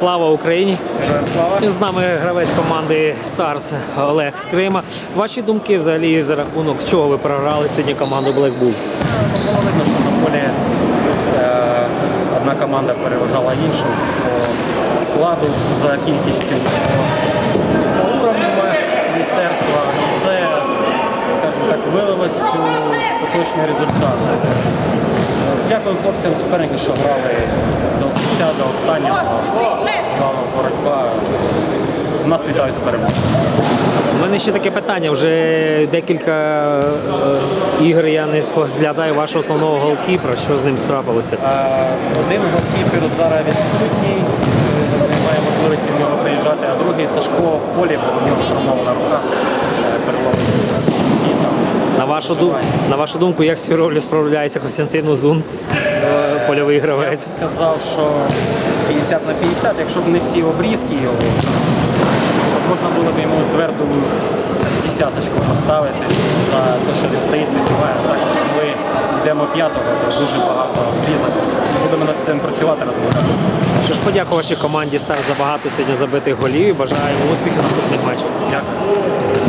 Слава Україні! Слава. З нами гравець команди Старс Олег з Крима. Ваші думки взагалі за рахунок чого ви програли сьогодні команду Black Bulls? Видно, що на полі е, одна команда переважала іншу по складу за кількістю по уровню міністерства. Це, скажімо так, вилилось у поточний результат. Дякую хлопцям суперників, що грали до кінця, до останнього. Боротьба. Нас вітаю з перемогою. У мене ще таке питання. Вже декілька е, ігор я не споглядаю вашого основного голкіпера. Що з ним трапилося? Е, Один голкіпер зараз відсутній, немає можливості в нього приїжджати, а другий Сашко в полі, бо у нього травмована рука е, переломлена. І там На вашу, ду... на вашу думку, як з цією ролью справляється Костянтин Узун, е, польовий Я б гравець? сказав, що 50 на 50, якщо б не ці обрізки його, то можна було б йому тверду десяточку поставити за те, що він стоїть, відбиває. Так, ми йдемо п'ятого, то дуже багато обрізок. Будемо над цим працювати, розмовляти. Що ж, подякую вашій команді Старс за багато сьогодні забитих голів. і Бажаю успіхів наступних матчах. Дякую.